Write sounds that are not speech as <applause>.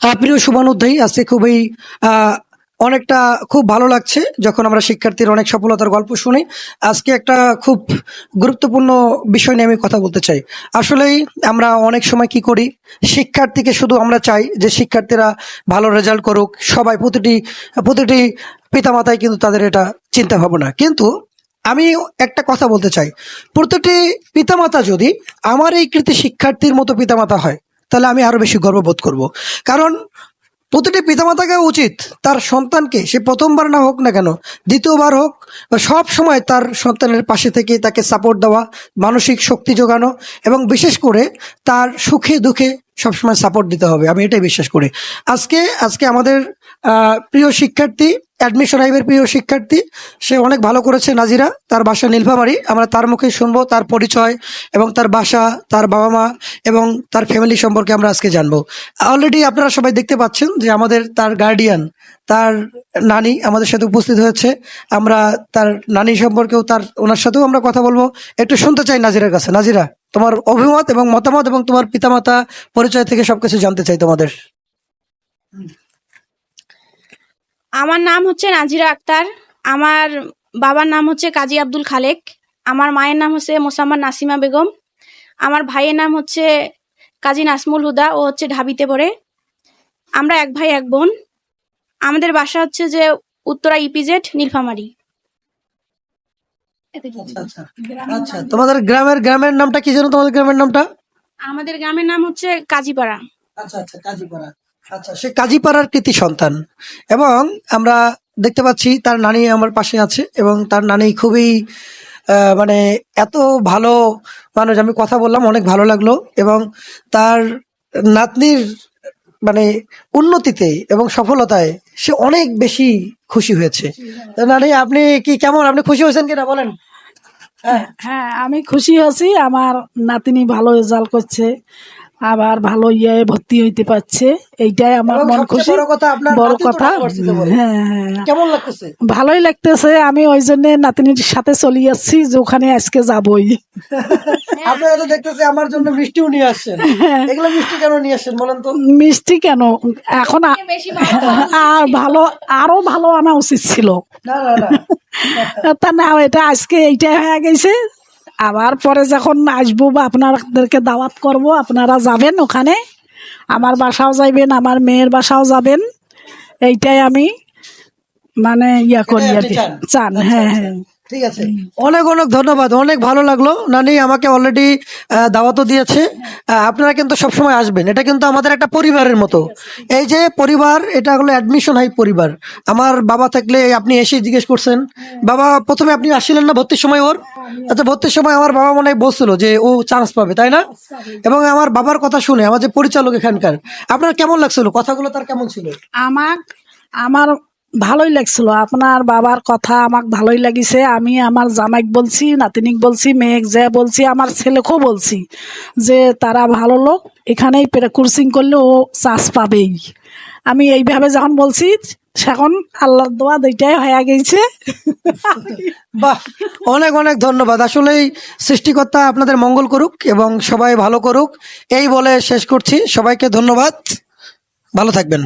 প্রিয় শুভানুধ্যায়ী, আজকে খুবই অনেকটা খুব ভালো লাগছে যখন আমরা শিক্ষার্থীর অনেক সফলতার গল্প শুনি। আজকে একটা খুব গুরুত্বপূর্ণ বিষয় নিয়ে আমি কথা বলতে চাই। আসলেই আমরা অনেক সময় কি করি, শিক্ষার্থীকে শুধু আমরা চাই যে শিক্ষার্থীরা ভালো রেজাল্ট করুক, সবাই প্রতিটি প্রতিটি পিতামাতাই কিন্তু তাদের এটা চিন্তা ভাবনা। কিন্তু আমি একটা কথা বলতে চাই, প্রতিটি পিতামাতা যদি আমার এই কৃতি শিক্ষার্থীর মতো পিতামাতা হয় তাহলে আমি আরও বেশি গর্ববোধ করব। কারণ প্রতিটি পিতামাতাকে উচিত তার সন্তানকে, সে প্রথমবার না হোক না কেন, দ্বিতীয়বার হোক সব সময় তার সন্তানের পাশে থেকে তাকে সাপোর্ট দেওয়া, মানসিক শক্তি যোগানো এবং বিশেষ করে তার সুখে দুঃখে সবসময় সাপোর্ট দিতে হবে, আমি এটাই বিশ্বাস করি। আজকে আজকে আমাদের প্রিয় শিক্ষার্থী অ্যাডমিশন হাইবের প্রিয় শিক্ষার্থী, সে অনেক ভালো করেছে, নাজিরা। তার বাসা নীলফামারি, আমরা তার মুখে শুনব, তার পরিচয় এবং তার বাসা, তার বাবা মা এবং তার ফ্যামিলি সম্পর্কে আমরা আজকে জানব। অলরেডি আপনারা সবাই দেখতে পাচ্ছেন যে আমাদের তার গার্ডিয়ান তার নানি আমাদের সাথে উপস্থিত হয়েছে। আমরা তার নানি সম্পর্কেও তার, ওনার সাথেও আমরা কথা বলব। একটু শুনতে চাই নাজিরার কাছে। নাজিরা। তোমার অভিমত এবং মতামত এবং তোমার পিতামাতা পরিচয় থেকে সবকিছু জানতে চাই তোমাদের। আমার নাম হচ্ছে নাজিরা আক্তার। আমার বাবার নাম হচ্ছে কাজী আব্দুল খালেক। আমার মায়ের নাম হচ্ছে মোসাম্মদ নাসিমা বেগম। আমার ভাইয়ের নাম হচ্ছে কাজী নাসমুল হুদা, ও হচ্ছে ঢাবিতে পড়ে। আমরা এক ভাই, এক বোন। আমাদের বাসা হচ্ছে যে উত্তরা ইপিজেড, নীলফামারি। আচ্ছা আচ্ছা। তোমাদের গ্রামের গ্রামের নামটা কি জানো তোমাদের গ্রামের নামটা? আমাদের গ্রামের নাম হচ্ছে কাজীপাড়া। আচ্ছা আচ্ছা কাজীপাড়া। আচ্ছা সে কাজীপাড়ার কৃতি সন্তান। এবং আমরা দেখতে পাচ্ছি তার নানি আমার পাশে আছে এবং তার নানি খুবই মানে এত ভালো মানুষ। আমি কথা বললাম অনেক ভালো লাগল। এবং তার নাতনির মানে উন্নতিতে এবং সফলতায় সে অনেক বেশি খুশি হয়েছে। নানি আপনি কি কেমন? আপনি খুশি হয়েছেন কিনা? বলেন। হ্যাঁ হ্যাঁ আমি খুশি আছি। আমার নাতিনি ভালো রেজাল্ট করছে। আবার ভালো ইয়ে ভর্তি হইতে পারছে। এইটাই আমার মন খুশি। বড় কথা। হ্যাঁ হ্যাঁ। কেমন লাগতেছে? ভালোই লাগতেছে। আমি ওই জন্য নাতিনির সাথে চলে যাচ্ছি যে ওখানে আজকে যাবই। <laughs> আপনারা তো দেখতেছি আমার জন্য মিষ্টিও নিয়ে আসছেন। এগুলো মিষ্টি কেন নিয়ে আসছেন বলেন তো? মিষ্টি কেন? এখন আর ভালো আরও ভালো আনা উচিত ছিল। না না না। তা না এটা আজকে এইটাই হয়ে গেছে। আবার পরে যখন আসব বা আপনাদেরকে দাওয়াত করব আপনারা যাবেন ওখানে আমার বাসাও যাইবেন আমার মেয়ের বাসাও যাবেন এইটাই আমি মানে ইয়া করি কি। চান? হ্যাঁ। হ্যাঁ ঠিক আছে। অনেক অনেক ধন্যবাদ অনেক ভালো লাগল। নানি আমাকে অলরেডি দাওয়াতও দিয়েছে। আপনারা কিন্তু সবসময় আসবেন। এটা কিন্তু আমাদের একটা পরিবারের মতো। এই যে পরিবার এটা হলো অ্যাডমিশন হাই পরিবার। আমার বাবা থাকলে আপনি এসে জিজ্ঞেস করছেন। বাবা প্রথমে আপনি আসছিলেন না ভর্তির সময় ওর? আচ্ছা ভর্তির সময় আমার বাবা মনে হয় বলছিল যে ও চান্স পাবে তাই না? এবং আমার বাবার কথা শুনে আমার যে পরিচালক এখানকার আপনার কেমন লাগছিল? কথাগুলো তার কেমন ছিল? আমার আমার ভালোই লাগছিল। আপনার বাবার কথা আমাক ভালোই লাগিছে। আমি আমার জামাইক বলছি, নাতিনিক বলছি, মেয়েক যে বলছি, আমার ছেলেকেও বলছি যে তারা ভালো লোক, এখানেই কোর্সিং করলে ও চান্স পাবেই। আমি এইভাবে যখন বলছি, সেখন আল্লাহর দোয়া দুইটাই হয়ে গেছে। বাহ, অনেক অনেক ধন্যবাদ। আসলেই সৃষ্টিকর্তা আপনাদের মঙ্গল করুক এবং সবাই ভালো করুক। এই বলে শেষ করছি। সবাইকে ধন্যবাদ। ভালো থাকবেন।